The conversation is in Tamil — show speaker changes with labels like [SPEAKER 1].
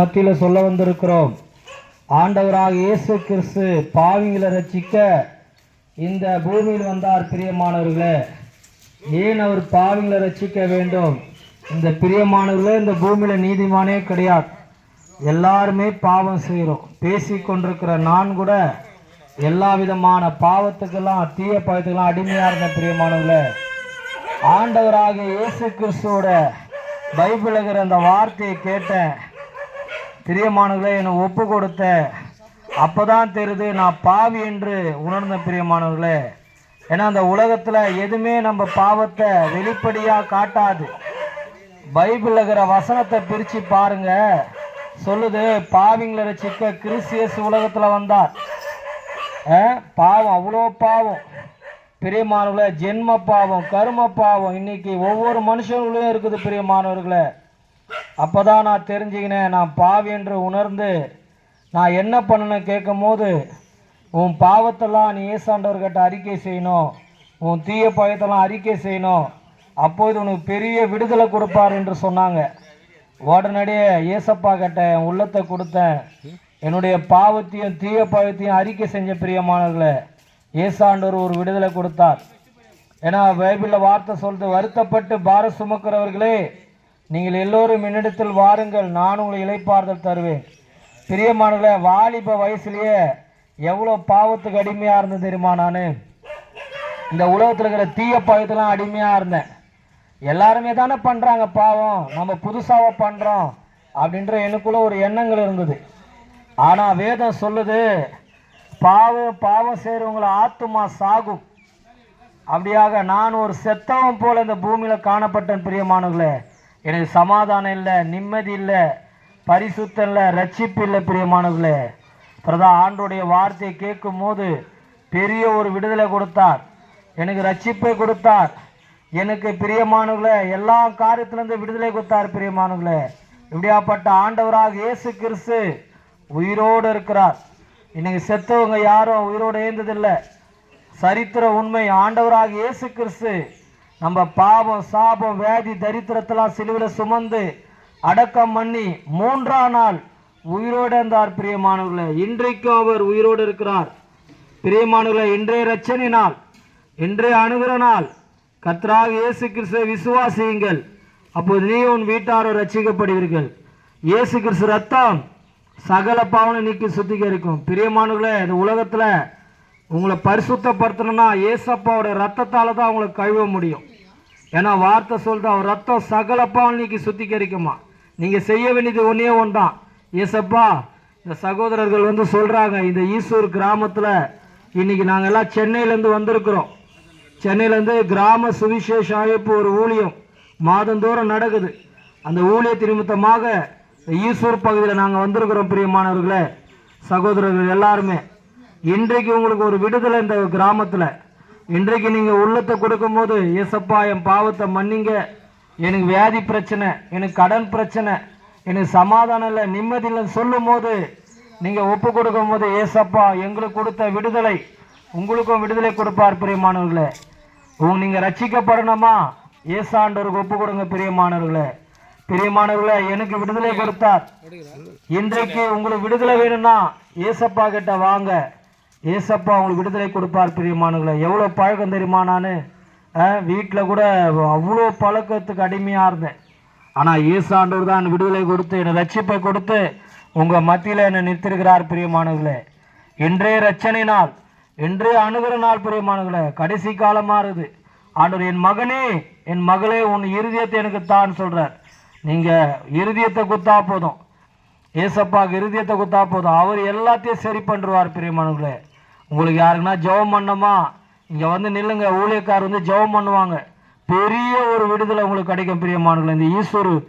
[SPEAKER 1] மத்தியில் சொல்ல வந்திருக்கிறோம். ஆண்டவராக இயேசு கிறிஸ்து பாவிங்களை ரட்சிக்க இந்த பூமியில் வந்தார் பிரியமானவர்களே. ஏன் அவர் பாவிங்களை ரட்சிக்க வேண்டும்? இந்த பிரியமானவர்களே இந்த பூமியில் நீதிமானே கிடையாது. எல்லாருமே பாவம் செய்கிறோம் பேசி கொண்டிருக்கிற நான் கூட எல்லா விதமான பாவத்துக்கெல்லாம் தீய பாவத்துக்கெல்லாம் அடிமையாக இருந்த பிரியமானவர்களே. ஆண்டவராக இயேசு கிறிஸ்துவோட பைபிளுங்கிற அந்த வார்த்தையை கேட்டேன். பிரியமானவர்களே என்னை ஒப்பு கொடுத்த அப்பதான் தெரியுது நான் பாவி என்று உணர்ந்த பிரியமானவர்களே. ஏன்னா அந்த உலகத்தில் எதுவுமே நம்ம பாவத்தை வெளிப்படையாக காட்டாது. பைபிளில் இருக்கிற வசனத்தை பிரித்து பாருங்க. சொல்லுது பாவிங்களை ரசிக்க கிறிஸ்தியஸ் உலகத்தில் வந்தார். பாவம் அவ்வளோ பாவம். பிரியமானவர்களே ஜென்ம பாவம் கரும பாவம். இன்னைக்கு ஒவ்வொரு மனுஷங்களும் இருக்குது பிரியமானவர்களே. அப்பதான் நான் தெரிஞ்சுக்கினேன் நான் பாவி என்று உணர்ந்து நான் என்ன பண்ணணும் கேட்கும் போது உன் பாவத்தெல்லாம் நீ ஏசாண்டவர்கிட்ட அறிக்கை செய்யணும் உன் தீய பயத்தெல்லாம் அறிக்கை செய்யணும் அப்போது உனக்கு பெரிய விடுதலை கொடுப்பார் என்று சொன்னாங்க. உடனடியே ஏசப்பா கிட்ட என் உள்ளத்தை கொடுத்தேன். என்னுடைய பாவத்தையும் தீய பாவத்தையும் அறிக்கை செஞ்ச பிரியமானவர்களை ஏசாண்டவர் ஒரு விடுதலை கொடுத்தார். ஏன்னா பைபிளில் வார்த்தை சொல்லிட்டு வருத்தப்பட்டு பார சுமக்கிறவர்களே நீங்கள் எல்லோரும் என்னிடத்தில் வாருங்கள் நான் உங்களை இழைப்பார்தல் தருவேன். பிரியமானவர்களே வாலிப வயசுலேயே எவ்வளோ பாவத்துக்கு அடிமையாக இருந்தது தெரியுமா நான்? இந்த உலகத்தில் இருக்கிற தீய பாவத்தெல்லாம் அடிமையாக இருந்தேன். எல்லாருமே தானே பண்ணுறாங்க பாவம் நம்ம புதுசாக பண்ணுறோம் அப்படின்ற எனக்குள்ள ஒரு எண்ணங்கள் இருந்தது. ஆனால் வேதம் சொல்லுது பாவம் பாவம் செய்கிறவங்களை ஆத்துமா சாகும். அப்படியாக நான் ஒரு செத்தவன் போல் இந்த பூமியில் காணப்பட்டேன் பிரியமானவர்களே. எனக்கு சமாதானம் இல்லை நிம்மதி இல்லை பரிசுத்தம் இல்லை ரட்சிப்பு இல்லை பிரியமானவர்களே. பிரதா ஆண்டோடைய வார்த்தையை கேட்கும் போது பெரிய ஒரு விடுதலை கொடுத்தார். எனக்கு ரட்சிப்பை கொடுத்தார். எனக்கு பிரியமானவர்களே எல்லா காரியத்திலேருந்து விடுதலை கொடுத்தார் பிரியமானவர்களே. இப்படியாப்பட்ட ஆண்டவராக இயேசு கிறிஸ்து உயிரோடு இருக்கிறார். இன்னைக்கு செத்தவங்க யாரும் உயிரோடு ஏந்ததில்லை சரித்திர உண்மை ஆண்டவராக இயேசு கிறிஸ்து நம்ம பாவம் சாபம் வேதி தரித்திரத்தெல்லாம் சிலுவில் சுமந்து அடக்கம் பண்ணி மூன்றாம் நாள் உயிரோடு இருந்தார் பிரியமானவர்களே. இன்றைக்கும் அவர் உயிரோடு இருக்கிறார். பிரியமானவர்களே இன்றைய ரச்சனை நாள் இன்றைய அணுகிற நாள். கத்ராக இயேசு கிறிஸ்துவை விசுவாசியுங்கள். அப்போது நீ உன் வீட்டாரும் ரட்சிக்கப்படுவீர்கள் இயேசு கிறிஸ்து ரத்தம் சகல பாவனை நீக்கி சுத்திகரிக்கும். பிரியமானவர்களே இந்த உலகத்தில் உங்களை பரிசுத்தப்படுத்தணும்னா ஏசப்பாவோட ரத்தத்தால் தான் உங்களை கழுவ முடியும். ஏன்னா வார்த்தை சொல்கிறது அவர் ரத்தம் சகல இன்னைக்கு சுத்திகரிக்குமா. நீங்கள் செய்ய வேண்டியது ஒன்றே ஒன்று தான் ஏசப்பா இந்த சகோதரர்கள் வந்து சொல்கிறாங்க இந்த ஈசூர் கிராமத்தில் இன்றைக்கி நாங்கள் எல்லாம் சென்னையிலேருந்து வந்திருக்கிறோம். சென்னையிலேருந்து கிராம சுவிசேஷ அமைப்பு ஒரு ஊழியம் மாதந்தோறும் நடக்குது. அந்த ஊழியத்தின் நிமித்தமாக ஈசூர் பகுதியில் நாங்கள் வந்திருக்கிறோம் பிரியமானவர்களே. சகோதரர்கள் எல்லாருமே. இன்றைக்கு உங்களுக்கு ஒரு விடுதலை இந்த கிராமத்தில். இன்றைக்கு நீங்கள் உள்ளத்தை கொடுக்கும்போது ஏசப்பா என் பாவத்தை மன்னிங்க. எனக்கு வியாதி பிரச்சனை எனக்கு கடன் பிரச்சனை எனக்கு சமாதானம் இல்லை நிம்மதி இல்லைன்னு சொல்லும் போது நீங்கள் ஒப்பு கொடுக்கும் போது ஏசப்பா எங்களுக்கு கொடுத்த விடுதலை உங்களுக்கும் விடுதலை கொடுப்பார் பிரியமானவர்களே. உங்க நீங்கள் ரட்சிக்கப்படணுமா? ஏசாண்டவருக்கு ஒப்பு கொடுங்க பிரியமானவர்களே. பிரியமானவர்களே எனக்கு விடுதலை கொடுத்தார். இன்றைக்கு உங்களுக்கு விடுதலை வேணும்னா ஏசப்பா கிட்ட வாங்க. ஏசப்பா அவங்களுக்கு விடுதலை கொடுப்பார் பிரியமானவர்களே. எவ்வளோ பழக்கம் தெரியுமா நான்? வீட்டில் கூட அவ்வளோ பழக்கத்துக்கு அடிமையாக இருந்தேன். ஆனால் ஏசாண்டவர் தான் விடுதலை கொடுத்து என்னை ரட்சிப்பை கொடுத்து உங்கள் மத்தியில் என்னை நிறுத்திருக்கிறார் பிரியமானவர்களே. இன்றைய ரச்சனை நாள் இன்றைய அணுகிற நாள் பிரியமானவர்களே. கடைசி காலமாக இருக்குது. ஆண்டவர் என் மகனே என் மகளே உன் இருதயத்தை எனக்கு தான் சொல்கிறார் நீங்கள் இருதயத்தை குத்தா போதும். ஏசப்பாக்கு இருதயத்தை குத்தா போதும். அவர் எல்லாத்தையும் சரி பண்ணுவார் பிரியமானவர்களே. உங்களுக்கு யாருக்குன்னா ஜெபம் பண்ணோமா? இங்கே வந்து நில்லுங்க ஊழியக்கார் வந்து ஜெபம் பண்ணுவாங்க. பெரிய ஒரு விடுதலை உங்களுக்கு கிடைக்கும் பிரியமானவர்களே. இந்த ஈஸ்வரு